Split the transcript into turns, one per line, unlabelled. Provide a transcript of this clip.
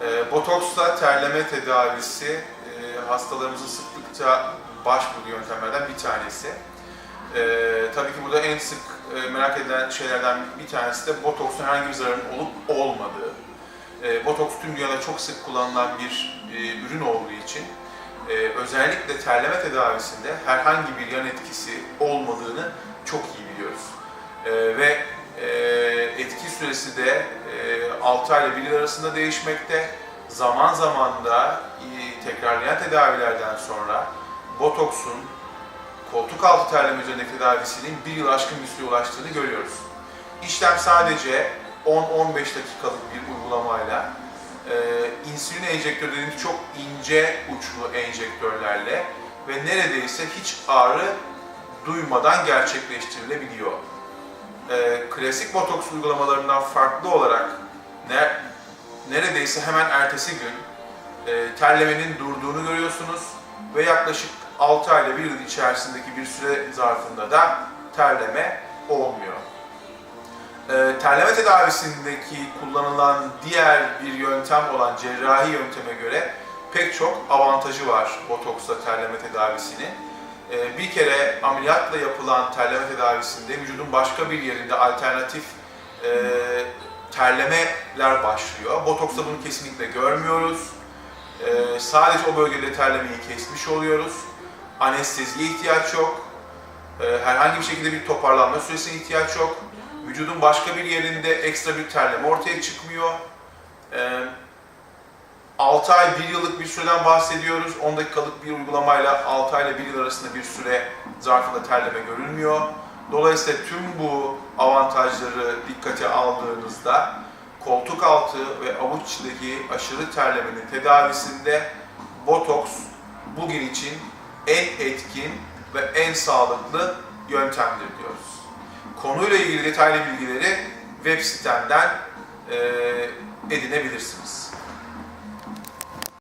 E, botoksla terleme tedavisi e, hastalarımızın sıklıkça başvurduğu yöntemlerden bir tanesi. E, tabii ki burada en sık e, merak edilen şeylerden bir tanesi de botoksun herhangi bir zararın olup olmadığı. E, botoks tüm dünyada çok sık kullanılan bir e, ürün olduğu için özellikle terleme tedavisinde herhangi bir yan etkisi olmadığını çok iyi biliyoruz. Ve etki süresi de 6 ay ile 1 yıl arasında değişmekte. Zaman zaman da tekrarlayan tedavilerden sonra botoksun koltuk altı terleme üzerindeki tedavisinin 1 yıl aşkın bir süre ulaştığını görüyoruz. İşlem sadece 10-15 dakikalık bir uygulamayla e, insülin enjektörü dediğimiz çok ince uçlu enjektörlerle ve neredeyse hiç ağrı duymadan gerçekleştirilebiliyor. E, klasik botoks uygulamalarından farklı olarak ne, neredeyse hemen ertesi gün e, terlemenin durduğunu görüyorsunuz ve yaklaşık 6 ay ile 1 yıl içerisindeki bir süre zarfında da terleme olmuyor. E, terleme tedavisindeki kullanılan diğer bir yöntem olan cerrahi yönteme göre pek çok avantajı var botoksla terleme tedavisinin. E, bir kere ameliyatla yapılan terleme tedavisinde vücudun başka bir yerinde alternatif e, terlemeler başlıyor. Botoksta bunu kesinlikle görmüyoruz. E, sadece o bölgede terlemeyi kesmiş oluyoruz. Anesteziye ihtiyaç yok. E, herhangi bir şekilde bir toparlanma süresine ihtiyaç yok. Vücudun başka bir yerinde ekstra bir terleme ortaya çıkmıyor. E, 6 ay, 1 yıllık bir süreden bahsediyoruz. 10 dakikalık bir uygulamayla 6 ay ile 1 yıl arasında bir süre zarfında terleme görülmüyor. Dolayısıyla tüm bu avantajları dikkate aldığınızda koltuk altı ve avuç içindeki aşırı terlemenin tedavisinde botoks bugün için en etkin ve en sağlıklı yöntemdir diyoruz. Konuyla ilgili detaylı bilgileri web sitemden eee edinebilirsiniz.